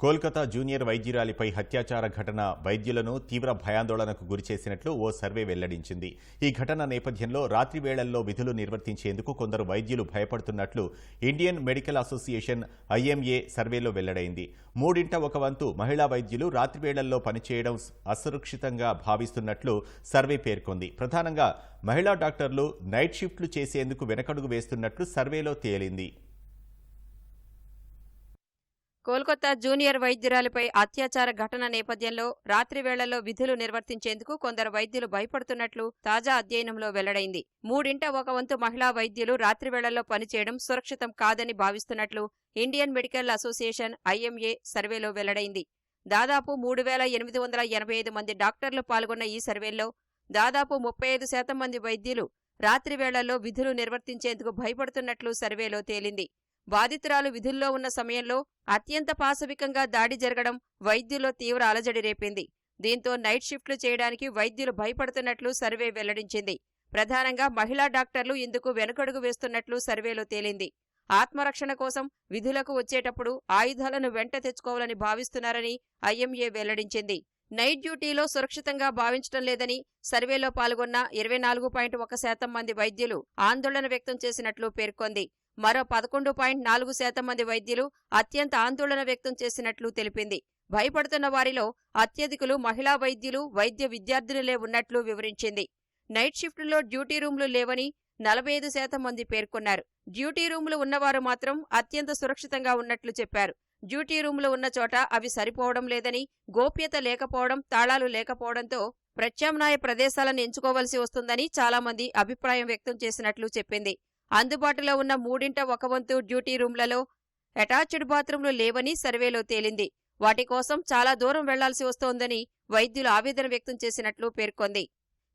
Kolkata junior వైద్యురాలిపై హత్యాచార ఘటన వైద్యులను తీవ్ర భయాందోళనకు గురిచేసినట్లు ఓ సర్వే వెల్లడించింది. ఈ ఘటన నేపథ్యంలో రాత్రి వేళల్లో విధులు నిర్వర్తించేందుకు కొందరు వైద్యులు భయపడుతున్నట్లు ఇండియన్ మెడికల్ అసోసియేషన్ ఐఎంఏ సర్వేలో వెల్లడైంది. మూడింట ఒక వంతు మహిళా వైద్యులు రాత్రి వేళల్లో పనిచేయడం అసురక్షితంగా భావిస్తున్నట్లు సర్వే పేర్కొంది. ప్రధానంగా మహిళా డాక్టర్లు నైట్ షిఫ్ట్లు చేసేందుకు వెనకడుగు వేస్తున్నట్లు సర్వేలో తేలింది. కోల్కతా జూనియర్ వైద్యురాలిపై అత్యాచార ఘటన నేపథ్యంలో రాత్రి వేళల్లో విధులు నిర్వర్తించేందుకు కొందరు వైద్యులు భయపడుతున్నట్లు తాజా అధ్యయనంలో వెల్లడైంది. మూడింట ఒక వంతు మహిళా వైద్యులు రాత్రి వేళల్లో పనిచేయడం సురక్షితం కాదని భావిస్తున్నట్లు ఇండియన్ మెడికల్ అసోసియేషన్ ఐఎంఏ సర్వేలో వెల్లడైంది. దాదాపు మూడు వేల ఎనిమిది వందల ఎనభై ఐదు మంది డాక్టర్లు పాల్గొన్న ఈ సర్వేలో దాదాపు ముప్పై ఐదు శాతం మంది వైద్యులు రాత్రి వేళల్లో విధులు నిర్వర్తించేందుకు భయపడుతున్నట్లు సర్వేలో తేలింది. బాధితురాలు విధుల్లో ఉన్న సమయంలో అత్యంత పాశవికంగా దాడి జరగడం వైద్యుల్లో తీవ్ర అలజడి రేపింది. దీంతో నైట్ షిఫ్ట్లు చేయడానికి వైద్యులు భయపడుతున్నట్లు సర్వే వెల్లడించింది. ప్రధానంగా మహిళా డాక్టర్లు ఇందుకు వెనుకడుగు వేస్తున్నట్లు సర్వేలో తేలింది. ఆత్మరక్షణ కోసం విధులకు వచ్చేటప్పుడు ఆయుధాలను వెంట తెచ్చుకోవాలని భావిస్తున్నారని ఐఎంఏ వెల్లడించింది. నైట్ డ్యూటీలో సురక్షితంగా భావించడం లేదని సర్వేలో పాల్గొన్న ఇరవై నాలుగు పాయింట్ ఒక శాతం మంది వైద్యులు ఆందోళన వ్యక్తం చేసినట్లు పేర్కొంది. మరో పదకొండు పాయింట్ నాలుగు శాతం మంది వైద్యులు అత్యంత ఆందోళన వ్యక్తం చేసినట్లు తెలిపింది. భయపడుతున్న వారిలో అత్యధికులు మహిళా వైద్యులు వైద్య విద్యార్థినులే ఉన్నట్లు వివరించింది. నైట్ షిఫ్ట్లో డ్యూటీ రూమ్లు లేవని నలభై ఐదు శాతం మంది పేర్కొన్నారు. డ్యూటీ రూములు ఉన్నవారు మాత్రం అత్యంత సురక్షితంగా ఉన్నట్లు చెప్పారు. డ్యూటీ రూములు ఉన్న చోట అవి సరిపోవడం లేదని గోప్యత లేకపోవడం తాళాలు లేకపోవడంతో ప్రత్యామ్నాయ ప్రదేశాలను ఎంచుకోవలసి వస్తుందని చాలామంది అభిప్రాయం వ్యక్తం చేసినట్లు చెప్పింది. అందుబాటులో ఉన్న మూడింట ఒక వంతు డ్యూటీ రూమ్లలో అటాచ్డ్ బాత్రూంలు లేవని సర్వేలో తేలింది. వాటి కోసం చాలా దూరం వెళ్ళాల్సి వస్తోందని వైద్యులు ఆవేదన వ్యక్తం చేసినట్లు పేర్కొంది.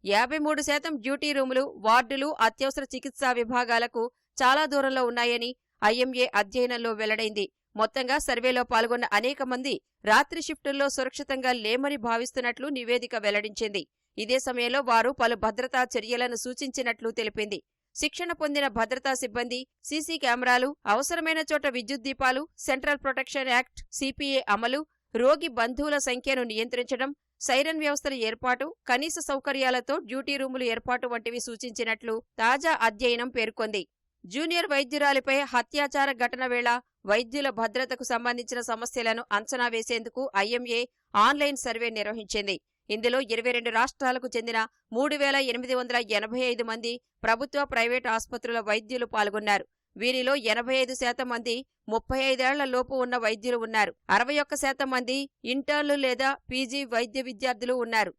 యాభై మూడు శాతం డ్యూటీ రూములు వార్డులు అత్యవసర చికిత్సా విభాగాలకు చాలా దూరంలో ఉన్నాయని ఐఎంఏ అధ్యయనంలో వెల్లడైంది. మొత్తంగా సర్వేలో పాల్గొన్న అనేక మంది రాత్రి షిఫ్టుల్లో సురక్షితంగా లేమని భావిస్తున్నట్లు నివేదిక వెల్లడించింది. ఇదే సమయంలో వారు పలు భద్రతా చర్యలను సూచించినట్లు తెలిపింది. శిక్షణ పొందిన భద్రతా సిబ్బంది సీసీ కెమెరాలు అవసరమైన చోట విద్యుత్ దీపాలు సెంట్రల్ ప్రొటెక్షన్ యాక్ట్ సిపిఏ అమలు రోగి బంధువుల సంఖ్యను నియంత్రించడం సైరన్ వ్యవస్థల ఏర్పాటు కనీస సౌకర్యాలతో డ్యూటీ రూములు ఏర్పాటు వంటివి సూచించినట్లు తాజా అధ్యయనం పేర్కొంది. జూనియర్ వైద్యురాలిపై హత్యాచార ఘటన వేళ వైద్యుల భద్రతకు సంబంధించిన సమస్యలను అంచనా వేసేందుకు ఐఎంఏ ఆన్లైన్ సర్వే నిర్వహించింది. ఇందులో ఇరవై రెండు రాష్ట్రాలకు చెందిన మూడు వేల ఎనిమిది వందల ఎనభై ఐదు మంది ప్రభుత్వ ప్రైవేటు ఆసుపత్రుల వైద్యులు పాల్గొన్నారు. వీరిలో ఎనభై ఐదు శాతం మంది ముప్పై ఐదేళ్ళ లోపు ఉన్న వైద్యులు ఉన్నారు. అరవై ఒక్క శాతం మంది ఇంటర్న్లు లేదా పీజీ వైద్య విద్యార్థులు ఉన్నారు.